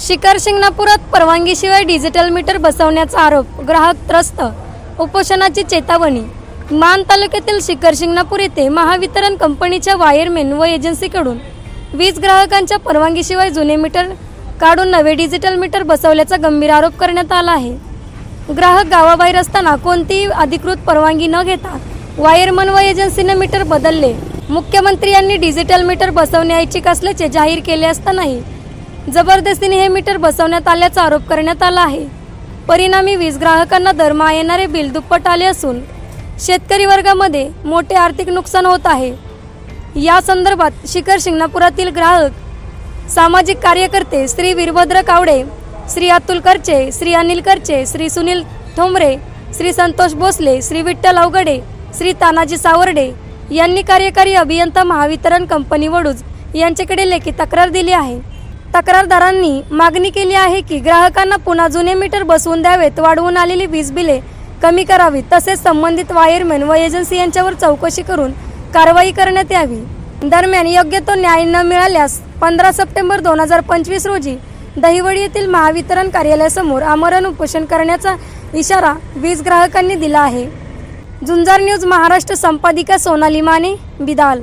शिखर शिंगणापुरात परवानगीशिवाय digital meter बसवण्याचा आरोप ग्राहक त्रस्त उपोषणाची चेतावणी. मान तालुक्यातील शिखर शिंगणापूर येथे महावितरण कंपनीच्या वायरमेन व एजन्सीकडून वीज ग्राहकांच्या परवानगीशिवाय जुने मीटर काढून नवे डिजिटल मीटर बसवल्याचा गंभीर आरोप करण्यात आला आहे. ग्राहक गावाबाहेर असताना कोणतीही अधिकृत परवानगी न घेता वायरमन व एजन्सीने मीटर बदलले. मुख्यमंत्री यांनी डिजिटल मीटर बसवणे ऐच्छिक असल्याचे जाहीर केले असतानाही जबरदस्तीने हे मीटर बसवण्यात आल्याचा आरोप करण्यात आला आहे. परिणामी वीज ग्राहकांना दरमहा येणारे बिल दुप्पट आले असून शेतकरी वर्गामध्ये मोठे आर्थिक नुकसान होत आहे. या संदर्भात शिखर शिंगणापुरातील ग्राहक सामाजिक कार्यकर्ते श्री वीरभद्र कावडे श्री अतुल करचे श्री अनिल करचे श्री सुनील ठोंबरे श्री संतोष भोसले श्री विठ्ठल अवगडे श्री तानाजी सावर्डे यांनी कार्यकारी अभियंता महावितरण कंपनी वडूज यांच्याकडे लेखी तक्रार दिली आहे. तक्रारदारांनी मागणी केली आहे की ग्राहकांना पुन्हा जुने मीटर बसवून द्यावेत वाढवून आलेली वीज बिले कमी करावीत तसेच संबंधित वायरमॅन व एजन्सी यांच्यावर चौकशी करून कारवाई करण्यात यावी. दरम्यान योग्य तो न्याय न मिळाल्यास पंधरा सप्टेंबर दोन हजार पंचवीस रोजी दहिवडी येथील महावितरण कार्यालयासमोर आमरण उपोषण करण्याचा इशारा वीज ग्राहकांनी दिला आहे. झुंजार न्यूज महाराष्ट्र संपादिका सोनाली माने बिदाल.